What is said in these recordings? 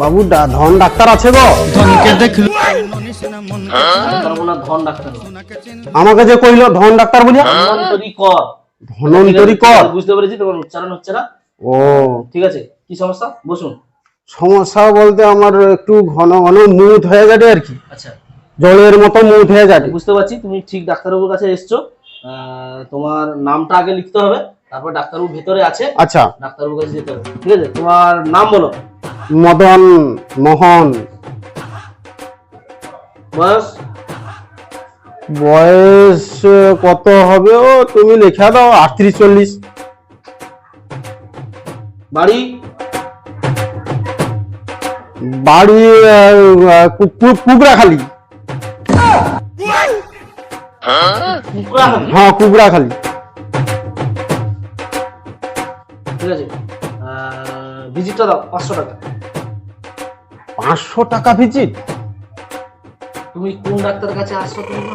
বাবু ধন ডাক্তার আছে গো। ধনকে দেখল। ধন ডাক্তার আমাকে যে কইলো ধন ডাক্তার বলিয়া। ধন্বন্তরী কর ধনন্তরী কর। বুঝতে পেরেছি তোমার উচ্চারণ হচ্ছে না। ও। ঠিক আছে কি সমস্যা? বসুন। সমস্যা বলতে আমার একটু ঘন ঘন মুদ হয়ে যাবে আর কি। আচ্ছা। জলের মতো মুদ হয়ে যাবে। বুঝতে পারছি তুমি ঠিক ডাক্তারবাবুর কাছে এসছো। তোমার নামটা আগে লিখতে হবে তারপর ডাক্তারবাবু ভেতরে আছে। আচ্ছা। ডাক্তারবাবুর কাছে যেতে হবে। ঠিক আছে তোমার নাম বলো। মদন মোহন। বয়স? বয়স কত হবে? ও তুমি লেখা দাও আটত্রিশ চল্লিশ। বাড়ি? বাড়ি কুকরাহাটি। হ্যাঁ কুকরাখালি ঠিক আছে। ভিজিটটা দাও পাঁচশো টাকা। পাঁচশো টাকা ভিজিট। তুমি কোন ডাক্তারের কাছে আসছো তুমি?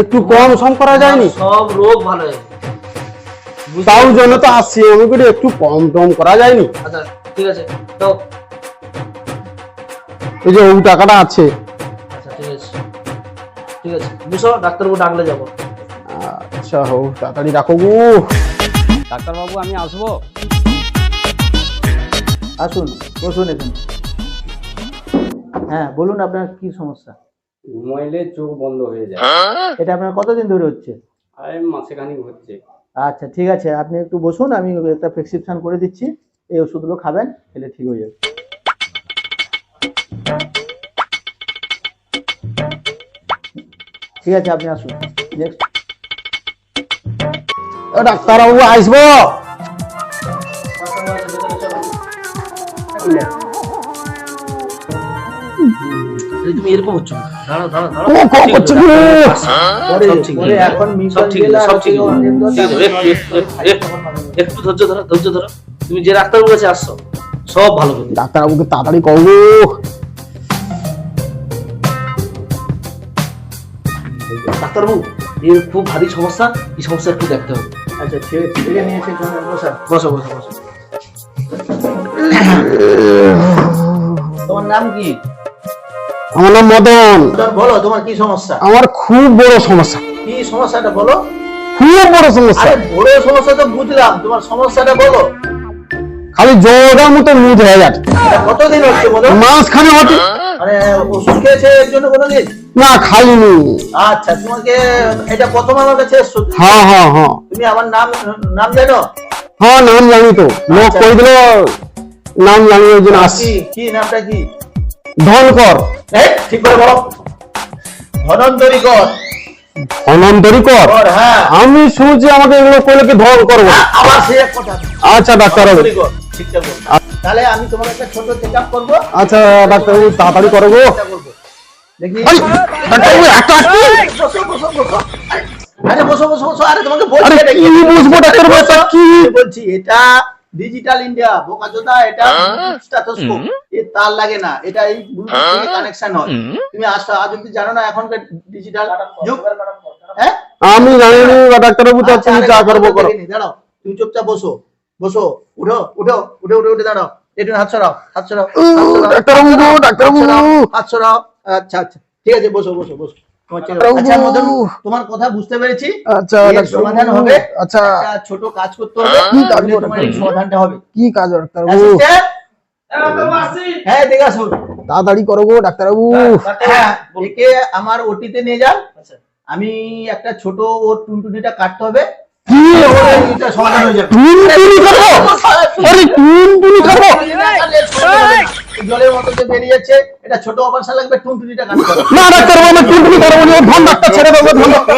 একটু কম সম করা যায়নি? সব রোগ ভালো হয়ে তাও জন্য তো আসছি আমি করে একটু কম টম করা যায়নি। আচ্ছা ঠিক আছে তো এই যে ও টাকাটা আছে। আচ্ছা ঠিক আছে। ঠিক আছে বুঝো ডাক্তারবাবু ডাকলে যাব। আচ্ছা তাড়াতাড়ি রাখো গো। ডাক্তারবাবু আমি আসব? আসুন বসুন এখানে। হ্যাঁ বলুন আপনার কি সমস্যা? ঘুমাইলে চোখ বন্ধ হয়ে যায়। এটা আপনার কতদিন ধরে হচ্ছে? আর মাসেখানিক হচ্ছে। আচ্ছা ঠিক আছে আপনি একটু বসুন আমি একটা প্রেসক্রিপশন করে দিচ্ছি। এই ওষুধগুলো খাবেন খেলে ঠিক হয়ে যাবে। ঠিক আছে আপনি আসুন। নেক্সট ও ডাক্তারবাবু আসব? গো। পরে সব ঠিক পরে আছে। এখন সব ঠিক সব ঠিক কেউ আছে। অনেক দর ঠিক আছে, দাম একটু, একটু, একটু, একটু ধৈর্য ধরো ধৈর্য ধরো। তুমি যে ডাক্তারবাবুর কাছে আসছো। সব ভালো করে ডাক্তারবাবুকে তাড়াতাড়ি করব ডাক্তারবাবু এর খুব ভারী সমস্যা। এই সমস্যা একটু দেখতে হবে। আচ্ছা ঠিক আছে বসো বসো বসো। তোমার নাম কি? আমার নাম মদন। বলো তোমার কি সমস্যা? আমার খুব বড় সমস্যা। কি সমস্যাটা বলো? খুব বড় সমস্যা। আরে বড় সমস্যা তো বুঝলাম। তোমার সমস্যাটা বলো। খালি জলের মতো মুদ হয়ে যাচ্ছে কতদিন হচ্ছে বলো? মাঝখানে হচ্ছে মানে ওষুধ খেয়েছে এর জন্য কোনোদিন না খাইনি। আচ্ছা তোমাকে এটা প্রথম আমার কাছে এসছো হ্যাঁ হ্যাঁ হ্যাঁ। তুমি আমার নাম নাম জানো? হ্যাঁ নাম জানি তো। লোক আচ্ছা। কই দিল? নাম জানি ওই জন্য আসছি। কি নামটা কি? ধনকর। ঠিক করে বলো। ধনন্তরী কর। অনন্তরী কর? কর হ্যাঁ। আমি শুনছি আমাকে এগুলো কইলে কি ধন করব? আবার সে এক কথা। আচ্ছা ঠিকঠাক বলো। তাহলে আমি তোমার একটা ছোট চেক আপ করব। আচ্ছা ডাক্তারবাবু তাড়াতাড়ি করো গো। দেখি। একটা বসো বসো বসো। আরে বসো বসো বসো। আরে তোমাকে বলছি কি বুঝব কি? বলছি এটা ডিজিটাল ইন্ডিয়া বোকাচোদা এটা স্ট্যাথোস্কোপ এ তার লাগে না এটা এই ব্লুটুথ থেকে কানেকশন হয়। তুমি আসো আজ অব্দি জানো না এখনকার ডিজিটাল যুগ। হ্যাঁ? আমি জানি না ডাক্তারবাবু তো আচ্ছা, তুমি যা করব করো। দাঁড়াও তুমি চুপচাপ বসো বসো উঠো উঠো উঠে উঠে উঠে দাঁড়াও। একটু হাত সরাও হাত সরাও গো, হাত ডাক্তারবাবু সরাও, হাত সরাও আচ্ছা আচ্ছা ঠিক আছে বসো বসো বসো। তোমার। আচ্ছা মদন তোমার কথা বুঝতে পেরেছি। আচ্ছা সমাধান হবে। আচ্ছা। ছোট কাজ করতে হবে। কি কাজ তোমার সমাধানটা হবে। কি কাজ ডাক্তারবাবু Assistant? হ্যাঁ দেখে আসুন তাড়াতাড়ি করো গো ডাক্তারবাবু হ্যাঁ একে আমার ওটিতে নিয়ে যান। আচ্ছা। আমি একটা ছোট ওর টুনটুনিটা কাটতে হবে। কি? সমাধান হয়ে যাবে। টুনটুনি করব? আরে টুনটুনি করব? জলের মতো যে বেরিয়ে যাচ্ছে, এটা ছোট অপারেশন লাগবে, টুনটুনিটা কাটতে হবে না, ডাক্তারবাবু না টুনটুনি করব না ধন ডাক্তার, ছেড়ে দেবো ধন ডাক্তার।